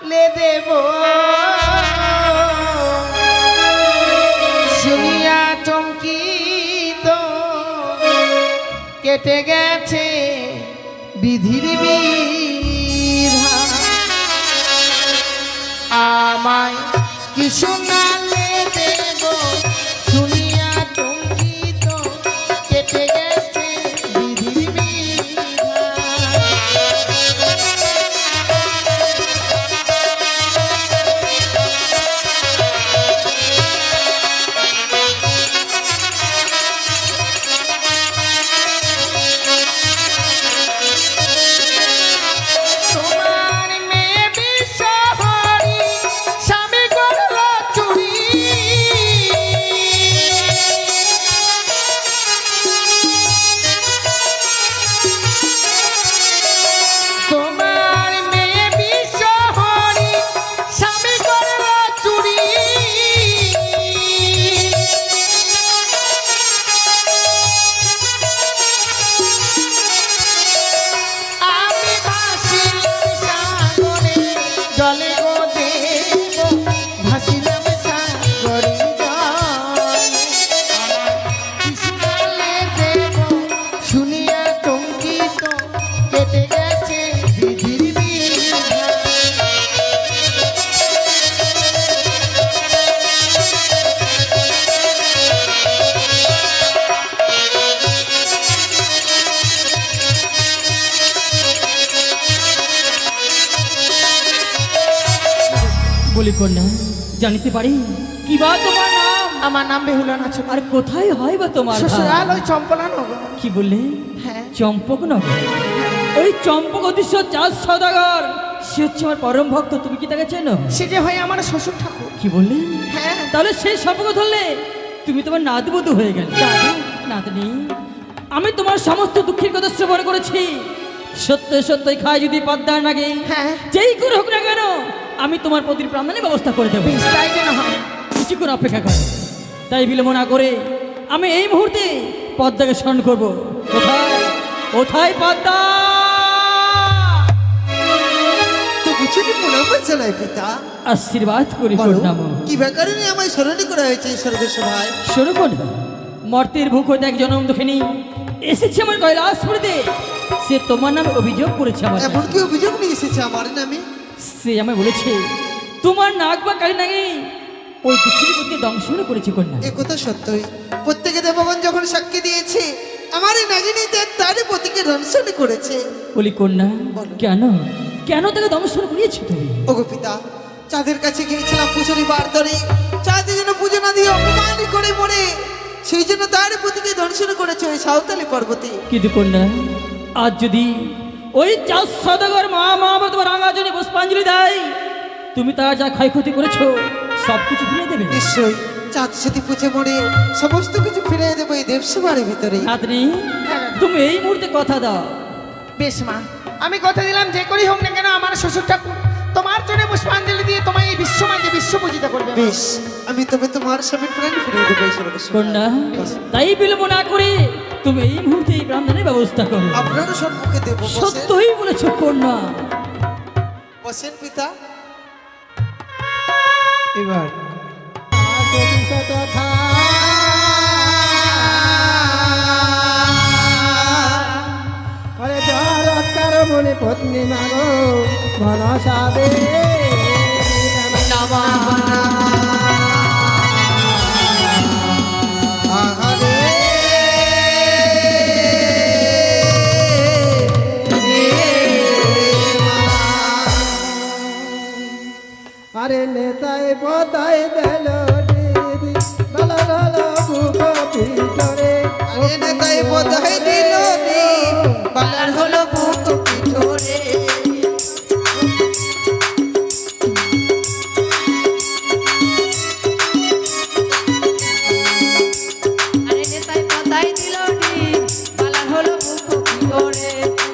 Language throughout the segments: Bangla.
লে দেব। শুনিয়া চমকিত কেটে গেছে বিধির আমায় কি শোনালে জানিতে পারি? কি বা তোমার নাম? আমার নাম বেহুলা নাচ আর কোথায় হয় বা তোমার শ্বশুরাল? ওই চম্পলা নগর কি বললে? হ্যাঁ। চম্পক নগর ওই চম্পক অদৃশ্য চাঁদ সদাগর। সে হচ্ছে আমার পরম ভক্ত তুমি কি তাকে চেনো? সে যে হয় আমার শ্বশুর ঠাকুর। কি বললে? হ্যাঁ। তাহলে সেই সম্পর্ক ধরলে? তুমি তোমার নাদবধূ হয়ে গেলে। নাতনি আমি তোমার সমস্ত দুঃখের কথা শ্রবণ করেছি। সত্য সত্যই খায় যদি পদ্মার নাগে। হ্যাঁ। যেই করে হোক না কেন আমি তোমার প্রতি প্রাণদানের ব্যবস্থা করে দেবো। তাই যেন হয়? কিছুক্ষণ অপেক্ষা করে। তাই বিলম্ব না করে আমি এই মুহূর্তে পদ্মাকে স্মরণ করব। কোথায়? কোথায় পদ্মা? তো কিছুটি মনে হচ্ছে না পিতা। আশীর্বাদ করি কি আমায় স্মরণই করা হয়েছে এই সর্বসভায় শুরু কর মর্তের ভুক হইতে এক জনম এসেছে আমার কৈলাসপুরিতে। সে তোমার নামে অভিযোগ করেছে আমার এমন কি অভিযোগ নিয়ে এসেছে আমার নামে? সে আমায় বলেছে তোমার নাক বা কালী নাগে ওই দুঃখিনী পতিকে দংশন করেছে কন্যা। এ কথা সত্যই। প্রত্যেকে দেবগণ যখন সাক্ষী দিয়েছে আমার এই নাগিনীতে তারই প্রতীকে দংশন করেছে। বলি কন্যা। কেন? কেন তাকে দংশন করিয়েছো তুমি? ওগো পিতা চাঁদের কাছে গিয়েছিলাম পুজোরি বার ধরে। চাঁদের জন্য পুজো না দিয়ে অপমানই করে মরে। সেই জন্য তারই প্রতীকে দংশন করেছে ওই সাঁওতালি পর্বতে। কিন্তু কন্যা আজ যদি ওই চাষ সদাগর মা মা বা তোমার তুমি তার যা ক্ষয়ক্ষতি করেছ সব কিছু ফিরিয়ে দেবে। নিশ্চয়ই। চাঁদ সেটি পুজো মরে সমস্ত কিছু ফিরিয়ে দেবো এই দেবসভার ভিতরে। নাতনি তুমি এই মুহূর্তে কথা দাও। বেশ মা আমি কথা দিলাম যে করি হোক না কেন আমার শ্বশুর ঠাকুর তোমার জন্য পুষ্পাঞ্জলি দিয়ে তোমায় এই বিশ্বমাকে বিশ্ব পূজিত করবে। বেশ আমি তবে তোমার স্বামীর প্রাণ ফিরিয়ে দেবো এই। কন্যা তাই বিলম্ব না করে তুমি এই মুহূর্তে এই ব্রাহ্মণের ব্যবস্থা করো। আপনারও সম্মুখে দেবো সত্যই বলেছ কন্যা। বসেন পিতা। এবার। মনে পত্নী মাগো মনসাবে আহারে পদায় দিল দিদি বল বল বুক আরে নেতাই বোধহয় দিল রে। বালার হলো বুক নেতাই পাতাই দিল নি বালার হলো বুক কি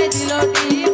ready, love me.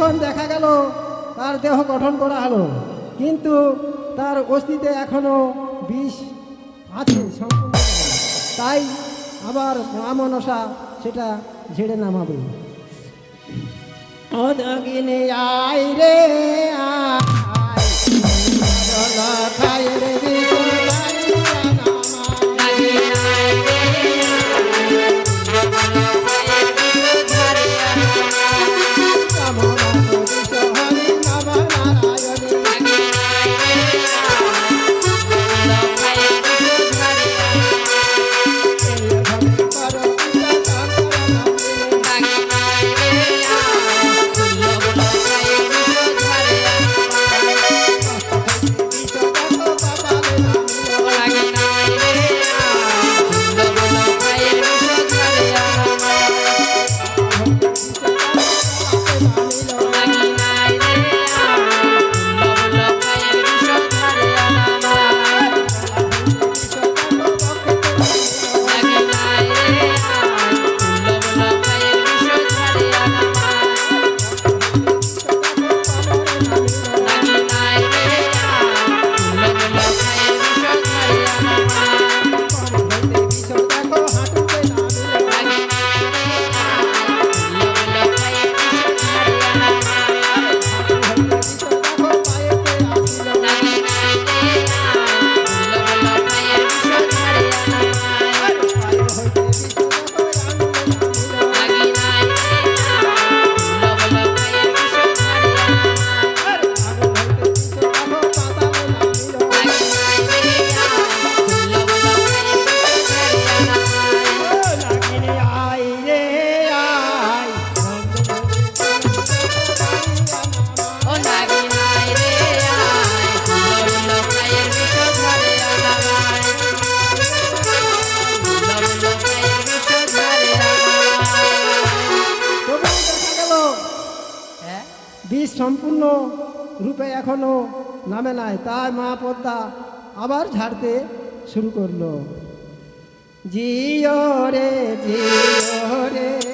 এখন দেখা গেল তার দেহ গঠন করা হলো, কিন্তু তার অস্তিতে এখনও বিষ আছে তাই আবার মা মনসা সেটা ঝেড়ে নামাবে। ও আয় রে আয়। সম্পূর্ণ রূপে এখনও নামে নাই। তাই মা পদ্মা আবার ঝাড়তে শুরু করল। জিও রে জিও রে।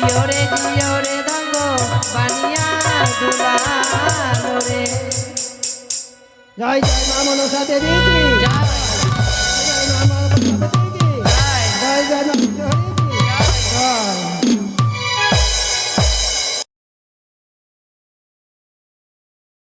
জিও রে জিও রে বাগো বানিয়া দুলালো রে জয় জয় মা মনসা দেবী?